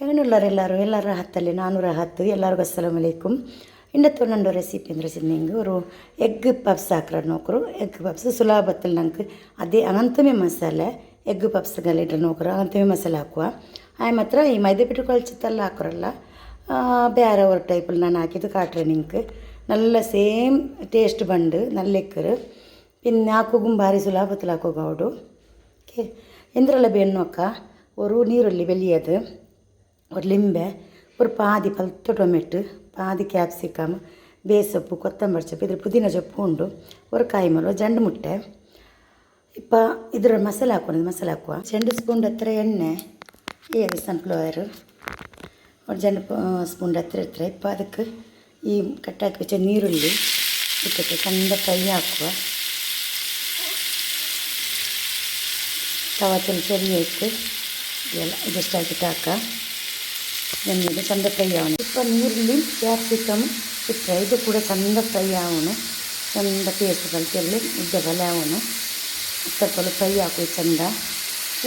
ಹೇಗನ್ನುಲ್ಲಾರ ಎಲ್ಲರೂ ಎಲ್ಲರ ಹತ್ತಲ್ಲಿ ನಾನೂರ ಹತ್ತು ಎಲ್ಲರಿಗೂ ಅಸ್ಸಲಾಮ್ ಅಲೈಕುಮ್ ಇನ್ನತ್ತು ನಂದು ರೆಸಿಪಿ ಅಂದರೆ ನಿಂಗೂರು ಎಗ್ ಪಪ್ಸ್ ಹಾಕ್ರ ನೋಕರು ಎಗ್ ಪಪ್ಸ್ ಸುಲಭತ್ತಲ್ಲಿ ನಂಗೆ ಅದೇ ಅನಂತಮೆ ಮಸಾಲೆ ಎಗ್ ಪಪ್ಸ್ಗೆಲ್ಲ ಇಡ್ರ ನೋಕರು ಅನಂತಮೆ ಮಸಾಲೆ ಹಾಕುವ ಆಯ್ ಮಾತ್ರ ಈ ಮೈದೆ ಪಿಟ್ಟು ಕಳ್ಚಿತ್ತಲ್ಲ ಹಾಕ್ರಲ್ಲ ಬೇರೆ ஒரு டைப்பில் நான் ஆக்கிட்டு காட்டுறேன் எனக்கு நல்ல சேம் டேஸ்ட் பண்டு நல்லெக்கரு പിന്നെ ആക്കുകും ഭാരി സുലാഭത്തിലാക്കുക അവിടെ ഓക്കെ എന്തിനുള്ള ബെണ്ണൊക്കെ ഒരു നീരുള്ളി വലിയത് ஒரு ಲಿಂಬೆ ஒரு பாதி பழுத்த ಟೊಮೆಟೊ பாதி ಕ್ಯಾಪ್ಸಿಕಮ್ ಬೇಸೊಪ್ಪು ಕೊತ್ತಂಬರಿ ಸೊಪ್ಪು ಇದ್ರ ಪುದೀನ ಸೊಪ್ಪು ಉಂಡು ஒரு ಕಾಯಿಮರ ಜಂಡು ಮುಟ್ಟೆ ಇಪ್ಪ ಇದರ ಮಸಾಲೆ ಹಾಕೊಂಡು ಮಸಾಲೆ ಹಾಕುವ ಜಂಡು ಸ್ಪೂನ್ ಹತ್ರ ಎಣ್ಣೆ ಏಳು ಸನ್ಫ್ಲವರ್ ಒಂದು ಜಂಡು ಸ್ಪೂನ್ ಹತ್ರ ಹತ್ರ ಇಪ್ಪ ಅದಕ್ಕೆ ಈ ಕಟ್ಟಾಕಿ ವೆಚ್ಚ ನೀರುಳ್ಳಿ ಇಟ್ಟಿಟ್ಟು ಚಂದ ಫ್ರೈ ಹಾಕುವ ತವಾ ಚೆಲ್ಲಿ ಚೆಲ್ಲಿ ಇಟ್ಟು ಎಲ್ಲ ಜಸ್ಟ್ ಹಾಕಿಟ್ಟು ಹಾಕ എന്നിട്ട് ചന്ത ഫ്രൈ ആവണം ഇപ്പം നീരുള്ളിയും ക്യാപ്സിക്കം ഇട്ട ഇത് കൂടെ ചന്ത ഫ്രൈ ആവണം ಚಂದ ಪೇಸ್ಟ್ ಕಲಿತೆಲ್ಲಿ ಮುದ್ದೆ ಪಲ್ಯ ಆವನು ಅತ್ತಪ್ಪಲು ಫ್ರೈ ಹಾಕಿ ಚಂದ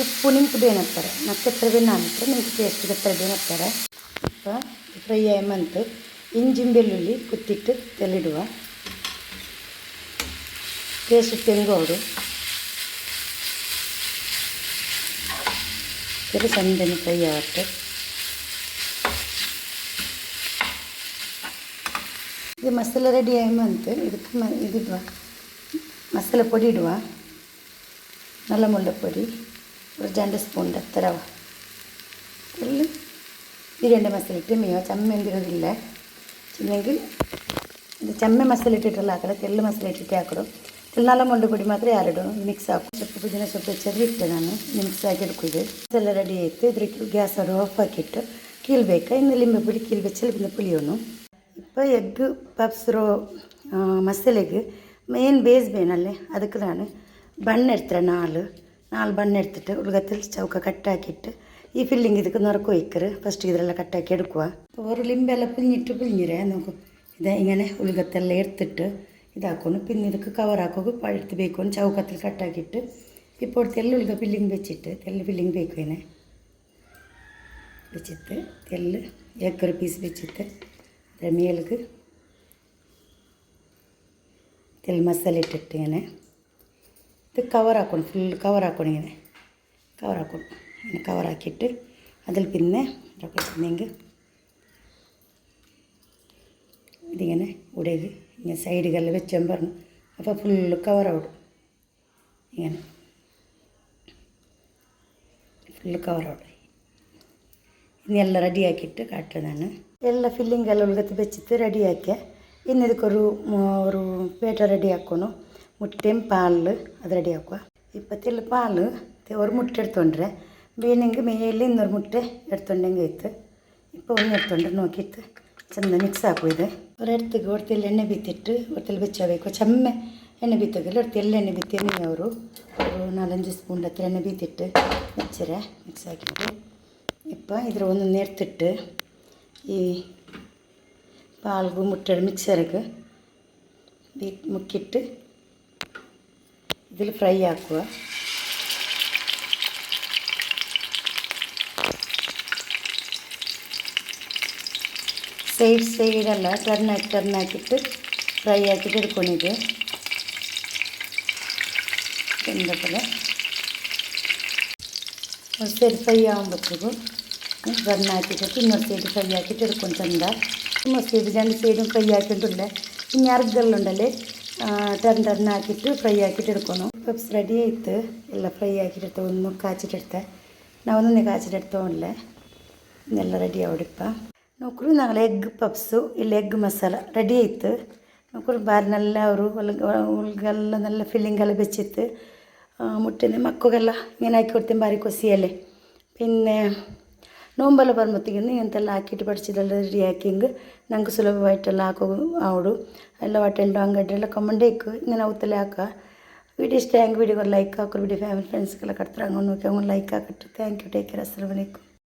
ಉಪ್ಪು ನಿಂಪು ಬೇನತ್ತಾರೆ ಮತ್ತೆ ಎತ್ತರ ಬೇನ ಹಾಕ್ತಾರೆ ನಿಮ್ಗೆ ಟೇಸ್ಟ್ಗೆ ಎತ್ತರ ಬೇನತ್ತಾರೆ ಇಪ್ಪ ಫ್ರೈ ಆಯಮಂತು ಇಂಜಿನ ಬೆಳ್ಳುಳ್ಳಿ ಕುತ್ತಿಟ್ಟು ತೆಲ್ಲಿಡುವ ಟೇಸ್ಟ್ ತೆಂಗೋಡು ತಿರು ಚಂದನೆ ಫ್ರೈ ಆವತ್ತೆ ಇದು ಮಸಾಲೆ ರೆಡಿ ಆಯಮಂತು ಇದಕ್ಕೆ ಮ ಇದಿಡುವ ಮಸಾಲೆ പൊടി ഇടുക നല്ല മുല്ലപ്പൊടി ഒരു രണ്ട് സ്പൂണിൻ്റെ അത്ര ഇതിൽ ബിരിയാണി മസാല ഇട്ട് മീയോ ചമ്മ എന്തിരതില്ല ചില്ലെങ്കിൽ ഇത് ചമ്മ മസാല ഇട്ടിട്ടുള്ള ആക്കല തെല്ല് മസാല ഇട്ടിട്ട് ആക്കണം ഇതിൽ നല്ല മുണ്ടപ്പൊടി മാത്രമേ ആരിടും മിക്സ് ആക്കും ಸೊಪ್ಪು ಪುದೀನ ಸೊಪ್ಪು ಹೆಚ್ಚರಿ ಇಟ್ಟು ನಾನು ಮಿಕ್ಸ್ ಆಗಿ ಇಡ್ಕಿದ್ದು ಇದೆಲ್ಲ ರೆಡಿ ಆಯಿತು ಇದ್ರ ಗ್ಯಾಸ್ ಅದು ಆಫ್ ಹಾಕಿಟ್ಟು ಕೀಲ್ಬೇಕು ಇನ್ನು ಲಿಂಬೆ ಪುಡಿ ಕೀಲ್ಬೇಕು പിന്നെ പുളിയൊന്നു ഇപ്പോൾ എഗ്ഗ് പപ്സറോ റോ മസാലയ്ക്ക് മെയിൻ ബേസ് വേണല്ലേ അതുക്കതാണ്. ബണ്ണെടുത്ത നാല് നാല് ബണ്ണെടുത്തിട്ട് എടുത്തിട്ട് ചൗക്ക കട്ടാക്കിയിട്ട് ഈ ഫില്ലിങ് ഇതൊക്കെ നിറക്ക് വയ്ക്കരുത് ഫസ്റ്റ് ഇതിലെല്ലാം കട്ടാക്കി എടുക്കുക. ഒരു ലിമ്പെല്ലാം പിഞ്ഞിട്ട് പിഞ്ഞിരേ നോക്കും. ഇത് ഇങ്ങനെ ഉലുകത്തെല്ലാം എടുത്തിട്ട് ഇതാക്കുന്നു. പിന്നെ ഇതൊക്കെ കവറാക്കുക പഴുത്ത് ബേക്കുന്നു ചൗക്കത്തിൽ കട്ടാക്കിയിട്ട് ഇപ്പോൾ തെല്ല് ഉലുക ഫില്ലിങ് വെച്ചിട്ട് തെല്ല് ഫില്ലിങ് വയ്ക്കുന്നേ വെച്ചിട്ട് തെല്ല് ഏക്കർ പീസ് വെച്ചിട്ട് രമിയൽക്ക് തിൽ മസാല ഇട്ടിട്ട് ഇങ്ങനെ ഇത് കവറാക്കണം ഫുൾ കവറാക്കണം ഇങ്ങനെ. കവറാക്കണം ഇങ്ങനെ കവറാക്കിയിട്ട് അതിൽ പിന്നെ ഇതൊക്കെ ഇട്ടുന്നെങ്കിൽ ഇതിങ്ങനെ ഉടയിൽ ഇങ്ങനെ സൈഡുകളിൽ വെച്ചാൽ പറഞ്ഞു. അപ്പോൾ ഫുള്ള് കവറാവിടും ഇങ്ങനെ. ഫുള്ള് കവറാവിടും ಇದನ್ನೆಲ್ಲ ರೆಡಿಯಾಕಿಟ್ಟು ಕಾಟ್ರೆ ನಾನು ಎಲ್ಲ ಫಿಲ್ಲಿಂಗೆಲ್ಲ ಉಳ್ಗತ್ತೆ ಬೆಚ್ಚಿತ್ತು ರೆಡಿಯಾಕೆ ಇನ್ನು ಇದಕ್ಕೊರು ஒரு பேட்டை ரெடி ஆக்கணும் முட்டையும் பால் அது ரெடி ஆக்குவோம் இப்பத்தில் பால் ஒரு முட்டை எடுத்துட்டுறேன் வீணுங்க மேலே இன்னொரு முட்டை எடுத்துட்டேங்க இத்து இப்போ ஒன்று எடுத்துட்டு நோக்கிட்டு ಚೆಂದ ಮಿಕ್ಸ್ ಹಾಕೋದು ಅವ್ರು ಎಡ್ತಿಗೆ ಒಡ್ತಿಯಲ್ಲಿ ಎಣ್ಣೆ ಬಿತ್ತಿಟ್ಟು ಒಡ್ತಲ್ಲಿ ಬೆಚ್ಚಬೇಕು ಚೆಮ್ಮೆ ಎಣ್ಣೆ ಬಿತ್ತೋಗಿಲ್ಲ ಒಡ್ತಿ ಎಲ್ಲ ಎಣ್ಣೆ ಬಿತ್ತಿ ಅವರು ಅವರು ನಾಲಂಜು ಸ್ಪೂನ್ ಹತ್ತಿರ ಎಣ್ಣೆ ಬಿತ್ತಿಟ್ಟು ಬೆಚ್ಚರೆ ಮಿಕ್ಸ್ ಹಾಕಿಟ್ಟು ഇപ്പം ഇതിൽ ഒന്ന് നേർത്തിട്ട് ഈ പാൽഗു മുട്ടയുടെ മിക്സറൊക്കെ മുക്കിയിട്ട് ഇതിൽ ഫ്രൈ ആക്കുക. സൈഡ് സൈഡല്ല ടർണാക്കി ടർണാക്കിയിട്ട് ഫ്രൈ ആക്കിയിട്ട് എടുക്കണം ഇത്. എന്താ പോലെ? ಒಂದು ಸೈಡ್ ಫ್ರೈ ಆಗ್ಬಿಟ್ಟಿದೆ ಬರ್ನ ಹಾಕಿಬಿಟ್ಟು ಇನ್ನೊಂದು സൈഡ് ഫ്രൈ ആക്കിയിട്ട് എടുക്കുന്നുണ്ട് മസീദ് രണ്ട് സൈഡും ഫ്രൈ ആക്കിയിട്ടുണ്ട് ഇനി അർഗലുണ്ടല്ലേ ടൺ ടൺ ആക്കിയിട്ട് ഫ്രൈ ആക്കിയിട്ട് എടുക്കണം പപ്സ് റെഡി ആയിട്ട് എല്ലാം ഫ്രൈ ആക്കിയിട്ട് ഒന്ന് കാച്ചിട്ടെടുത്ത് ನಾವು ಒಂದೊಂದೇ ಕಾಚಿಟ್ಟೆಡ್ತೋಣಲೆ ಇನ್ನೆಲ್ಲ ರೆಡಿ ಆವಡಿಪ್ಪ ನೋಕ್ರು ನಾಳೆ ಎಗ್ ಪಪ್ಸು ഇല്ല എഗ്ഗ് മസാല റെഡി ആയിട്ട് ನೋಕ್ರು ಬಾರ್ನೆಲ್ಲ നല്ല ಹೊಲ್ಗ ಹೊಲ್ಗೆಲ್ಲ നല്ല ಫಿಲ್ಲಿಂಗೆಲ್ಲ വെച്ചിട്ട് മുಟ್ಟಿന് മക്കൾക്കെല്ലാം ഇങ്ങനെ ആക്കി കൊടുത്തും ഭാരി കൊസിയല്ലേ. പിന്നെ നോമ്പെല്ലാം പറയുമ്പോഴത്തേക്കും ഇങ്ങനത്തെല്ല ആക്കിയിട്ട് പഠിച്ചതെല്ലാം റെഡിയാക്കിയെങ്കിൽ ഞങ്ങൾക്ക് സുലഭമായിട്ടെല്ലാം ആക്കും ആവിടും. എല്ലാം വട്ടെല്ലാം അങ്ങോട്ടെല്ലാം കമ്മണ്ടേക്ക് ഇങ്ങനെ അവത്തലെ ആക്കുക വീഡിയോ ഇഷ്ടമായെങ്കിൽ വീഡിയോ ലൈക്ക് ആക്കും വീഡിയോ ഫാമിലി ഫ്രണ്ട്സ്ക്കെല്ലാം കടത്തിറങ്ങും. നോക്കി അങ്ങനെ ലൈക്ക് ആക്കട്ടെ. താങ്ക് യു ടേക്ക് കെയർ അസ്സലാമലൈക്കും